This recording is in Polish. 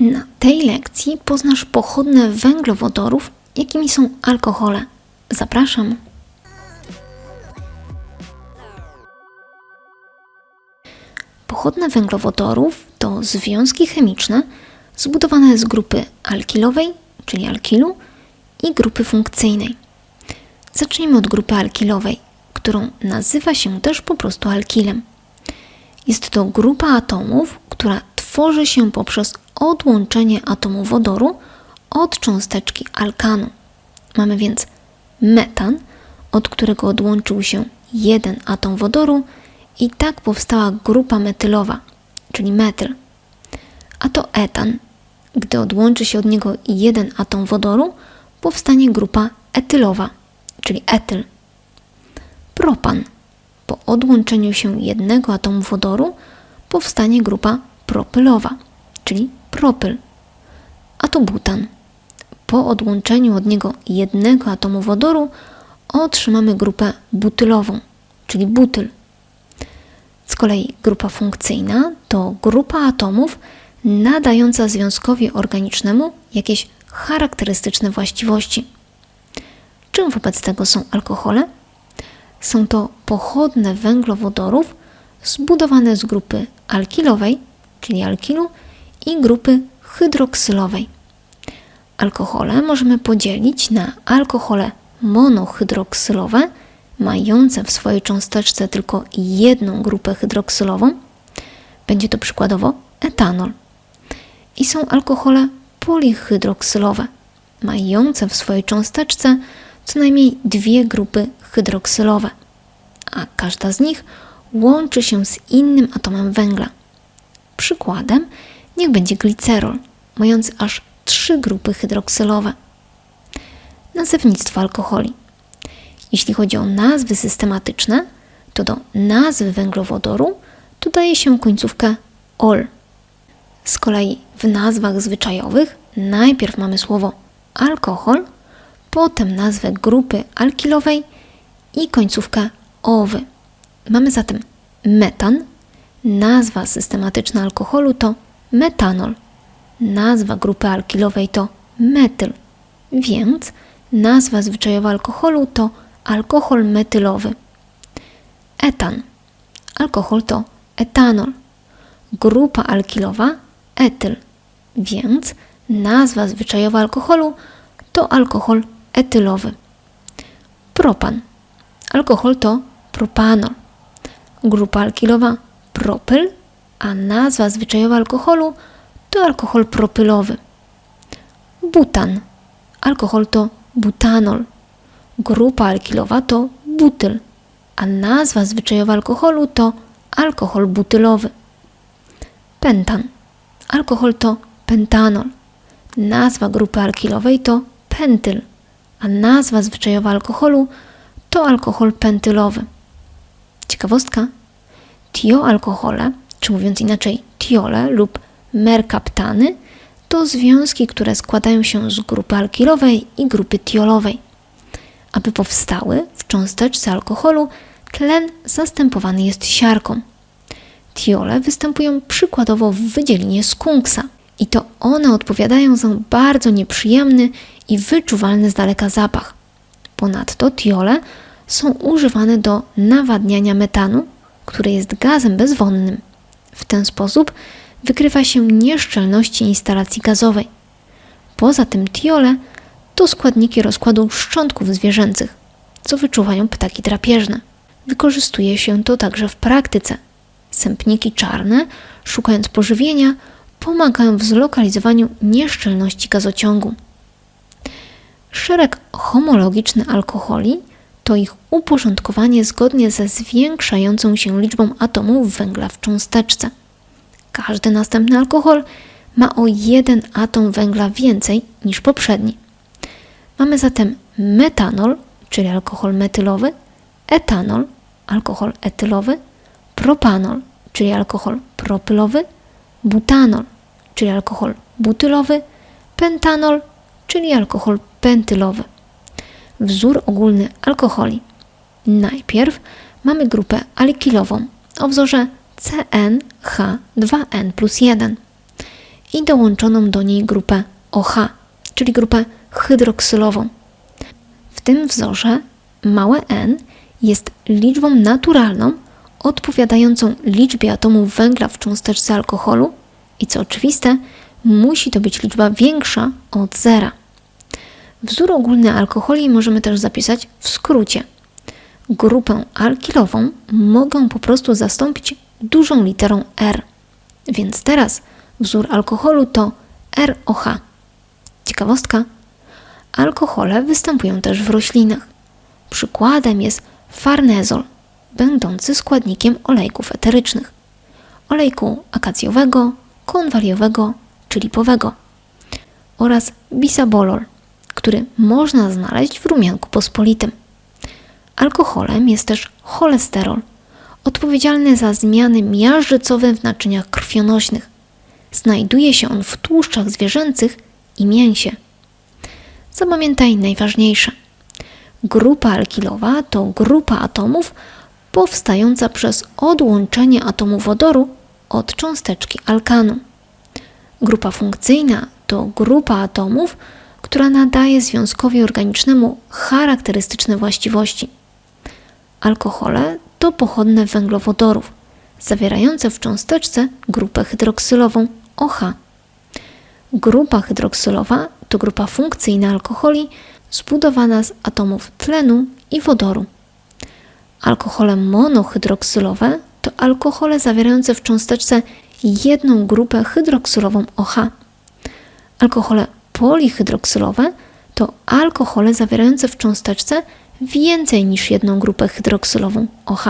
Na tej lekcji poznasz pochodne węglowodorów, jakimi są alkohole. Zapraszam. Pochodne węglowodorów to związki chemiczne zbudowane z grupy alkilowej, czyli alkilu, i grupy funkcyjnej. Zacznijmy od grupy alkilowej, którą nazywa się też po prostu alkilem. Jest to grupa atomów, która tworzy się poprzez odłączenie atomu wodoru od cząsteczki alkanu. Mamy więc metan, od którego odłączył się jeden atom wodoru i tak powstała grupa metylowa, czyli metyl. A to etan. Gdy odłączy się od niego jeden atom wodoru, powstanie grupa etylowa, czyli etyl. Propan. Po odłączeniu się jednego atomu wodoru powstanie grupa propylowa, czyli propyl. A to butan. Po odłączeniu od niego jednego atomu wodoru otrzymamy grupę butylową, czyli butyl. Z kolei grupa funkcyjna to grupa atomów nadająca związkowi organicznemu jakieś charakterystyczne właściwości. Czym wobec tego są alkohole? Są to pochodne węglowodorów zbudowane z grupy alkilowej, czyli alkilu, i grupy hydroksylowej. Alkohole możemy podzielić na alkohole monohydroksylowe, mające w swojej cząsteczce tylko jedną grupę hydroksylową. Będzie to przykładowo etanol. I są alkohole polihydroksylowe, mające w swojej cząsteczce co najmniej dwie grupy hydroksylowe, a każda z nich łączy się z innym atomem węgla. Przykładem niech będzie glicerol, mający aż trzy grupy hydroksylowe. Nazewnictwo alkoholi. Jeśli chodzi o nazwy systematyczne, to do nazwy węglowodoru dodaje się końcówkę ol. Z kolei w nazwach zwyczajowych najpierw mamy słowo alkohol, potem nazwę grupy alkilowej i końcówkę owy. Mamy zatem metan. Nazwa systematyczna alkoholu to metanol. Nazwa grupy alkilowej to metyl. Więc nazwa zwyczajowa alkoholu to alkohol metylowy. Etan. Alkohol to etanol. Grupa alkilowa etyl. Więc nazwa zwyczajowa alkoholu to alkohol etylowy. Propan. Alkohol to propanol. Grupa alkilowa propyl, a nazwa zwyczajowa alkoholu to alkohol propylowy. Butan. Alkohol to butanol. Grupa alkilowa to butyl, a nazwa zwyczajowa alkoholu to alkohol butylowy. Pentan. Alkohol to pentanol. Nazwa grupy alkilowej to pentyl, a nazwa zwyczajowa alkoholu to alkohol pentylowy. Ciekawostka. Tioalkohole, czy mówiąc inaczej tiole lub merkaptany, to związki, które składają się z grupy alkilowej i grupy tiolowej. Aby powstały w cząsteczce alkoholu, tlen zastępowany jest siarką. Tiole występują przykładowo w wydzielinie skunksa i to one odpowiadają za bardzo nieprzyjemny i wyczuwalny z daleka zapach. Ponadto tiole są używane do nawadniania metanu, który jest gazem bezwonnym. W ten sposób wykrywa się nieszczelności instalacji gazowej. Poza tym tiole to składniki rozkładu szczątków zwierzęcych, co wyczuwają ptaki drapieżne. Wykorzystuje się to także w praktyce. Sępniki czarne, szukając pożywienia, pomagają w zlokalizowaniu nieszczelności gazociągu. Szereg homologiczny alkoholi to ich uporządkowanie zgodnie ze zwiększającą się liczbą atomów węgla w cząsteczce. Każdy następny alkohol ma o jeden atom węgla więcej niż poprzedni. Mamy zatem metanol, czyli alkohol metylowy, etanol, alkohol etylowy, propanol, czyli alkohol propylowy, butanol, czyli alkohol butylowy, pentanol, czyli alkohol pentylowy. Wzór ogólny alkoholi. Najpierw mamy grupę alkilową o wzorze CnH2n plus 1. i dołączoną do niej grupę OH, czyli grupę hydroksylową. W tym wzorze małe n jest liczbą naturalną odpowiadającą liczbie atomów węgla w cząsteczce alkoholu i co oczywiste, musi to być liczba większa od zera. Wzór ogólny alkoholi możemy też zapisać w skrócie. Grupę alkilową mogę po prostu zastąpić dużą literą R. Więc teraz wzór alkoholu to ROH. Ciekawostka. Alkohole występują też w roślinach. Przykładem jest farnezol, będący składnikiem olejków eterycznych. Olejku akacjowego, konwaliowego czy lipowego oraz bisabolol, który można znaleźć w rumianku pospolitym. Alkoholem jest też cholesterol, odpowiedzialny za zmiany miażdżycowe w naczyniach krwionośnych. Znajduje się on w tłuszczach zwierzęcych i mięsie. Zapamiętaj najważniejsze. Grupa alkilowa to grupa atomów powstająca przez odłączenie atomu wodoru od cząsteczki alkanu. Grupa funkcyjna to grupa atomów, która nadaje związkowi organicznemu charakterystyczne właściwości. Alkohole to pochodne węglowodorów, zawierające w cząsteczce grupę hydroksylową OH. Grupa hydroksylowa to grupa funkcyjna alkoholi zbudowana z atomów tlenu i wodoru. Alkohole monohydroksylowe to alkohole zawierające w cząsteczce jedną grupę hydroksylową OH. Alkohole polihydroksylowe to alkohole zawierające w cząsteczce więcej niż jedną grupę hydroksylową OH.